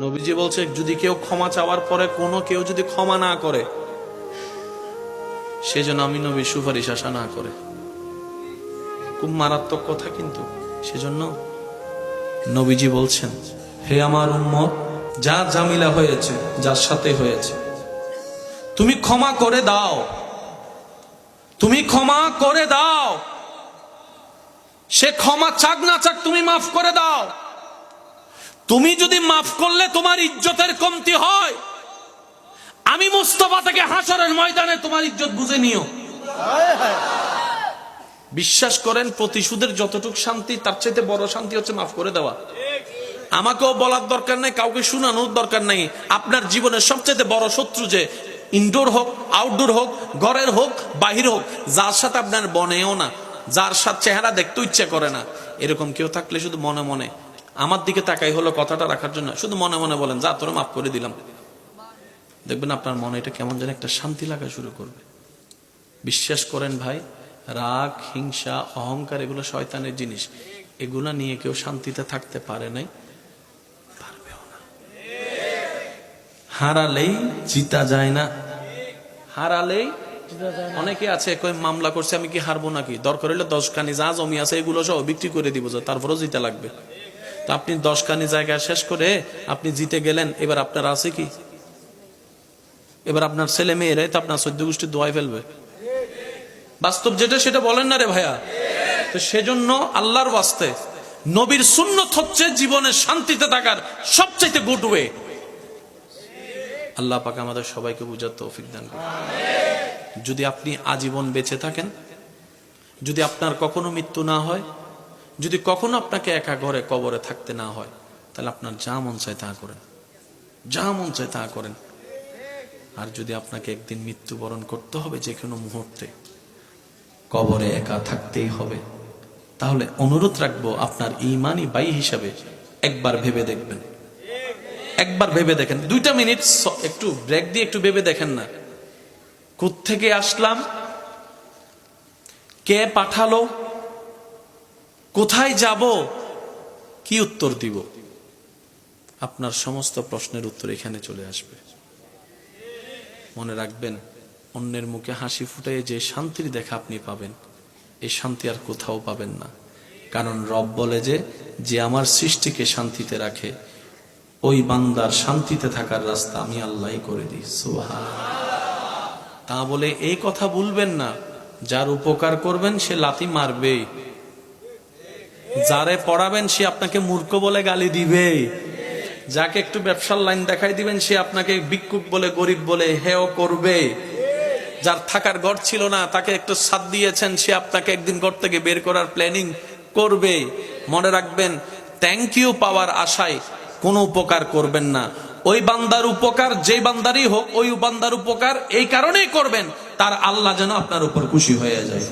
নবীজি বলছে, যদি কেউ ক্ষমা চাওয়ার পরে কোনো কেউ যদি ক্ষমা না করে, সেজন্য আমি নবীর সুপারিশ আশা না করে। খুব মারাত্মক কথা কিন্তু, সেজন্য নবীজি বলছেন, হে আমার উম্মত, যা জামিলা হয়েছে, যার সাথে হয়েছে, তুমি ক্ষমা করে দাও। তুমি ক্ষমা করে দাও। সে ক্ষমা চাক না চাক তুমি মাফ করে দাও। তুমি যদি মাফ করলে তোমার ইজ্জতের কমতি হয়। আমি মুস্তফা থেকে হাসরের ময়দানে তোমার ইজ্জত বুঝে নিও। বিশ্বাস করেন, প্রতিশোধের যতটুক শান্তি, তার চাইতে বড় শান্তি হচ্ছে মাফ করে দেওয়া। আমাকেও বলার দরকার নাই, কাউকে শোনানোর দরকার নাই। আপনার জীবনের সবচেয়ে বড় শত্রু যে ইনডোর হোক আউটডোর হোক, ঘরের হোক, বাহির হোক, যার সাথে আপনার বনেও না, যার সাথে চেহারা দেখতে ইচ্ছে করে না। এরকম কেউ থাকলে শুধু মনে মনে আমার দিকে তাকাই হলো কথাটা রাখার জন্য। শুধু মনে মনে বলেন, যা, তোরা মাফ করে দিলাম। দেখবেন আপনার মনে এটা কেমন যেন একটা শান্তি লাগা শুরু করবে। বিশ্বাস করেন ভাই, রাগ, হিংসা, অহংকার এগুলো শয়তানের জিনিস। এগুলা নিয়ে কেউ শান্তিতে থাকতে পারে নাই হারালেই জিতা যায় না। হারালেই অনেকে আছে কই মামলা করছে, আমি কি হারবো নাকি? দরকার হলে দশ কানি যা জমি আছে এগুলো সব বিক্রি করে দিব তারপরেও জিতে লাগবে। আপনি দশ কানি জায়গা শেষ করে আপনি জিতে গেলেন, এবার আপনার আছে কি? এবার আপনার ছেলে মেয়েরাই তো আপনার সদ্য গোষ্ঠী দোয়াই ফেলবে। বাস্তব যেটা সেটা বলেন না রে ভাইয়া। তো সেজন্য আল্লাহর বাস্তে নবীর সুন্নত হচ্ছে জীবনে শান্তিতে থাকার সবচাইতে গুড ওয়ে আল্লাহ পাক আমাদের সবাইকে বুঝার তৌফিক দান করুন। যদি আপনি আজীবন বেঁচে থাকেন, যদি আপনার কখনো মৃত্যু না হয় যদি কখনো আপনাকে একা ঘরে কবরে থাকতে না হয়, তাহলে আপনার যা মন চায় তা করেন। যা মন চায় তা করেন। আর যদি আপনাকে একদিন মৃত্যুবরণ করতে হবে যে কোনো মুহূর্তে, কবরে একা থাকতেই হবে, তাহলে অনুরোধ রাখব আপনার ইমানই বাই হিসাবে একবার ভেবে দেখবেন। একবার ভেবে দেখেন। দুইটা মিনিট একটু ব্রেক দিয়ে একটু ভেবে দেখেন না। থেকে আসলাম? কে পাঠালো? কোথায় যাব? কি উত্তর দিব? আপনার সমস্ত প্রশ্নের উত্তর এখানে চলে আসবে। মনে রাখবেন, অন্যের মুখে হাসি ফুটে যে শান্তির দেখা আপনি পাবেন এই শান্তি আর কোথাও পাবেন না। কারণ রব বলে যে যে আমার সৃষ্টিকে শান্তিতে রাখে, ওই বান্দার শান্তিতে থাকার রাস্তা আমি আল্লাহ করে দিই। সুবহান তা বলে এই কথা ভুলবেন না। যার উপকার করবেন, সে লাথি মারবেই। যারে পড়াবেন সে আপনাকে মূর্খ বলে গালি দিবে। যাকে একটু ব্যবসার লাইন দেখাই দিবেন, সে আপনাকে ভিক্ষুক বলে, গরিব বলে হেও করবে। যার থাকার ঘর ছিল না, তাকে একটু সাথ দিয়েছেন, সে আপনাকে একদিন ঘর থেকে বের করার প্ল্যানিং করবে। মনে রাখবেন থ্যাংক ইউ পাওয়ার আশায় কোনো উপকার করবেন না। ওই বান্দার উপকার যে বান্দারই হোক, ওই বান্দার উপকার এই কারণেই করবেন, তার আল্লাহ যেন আপনার উপর খুশি হয়ে যায়।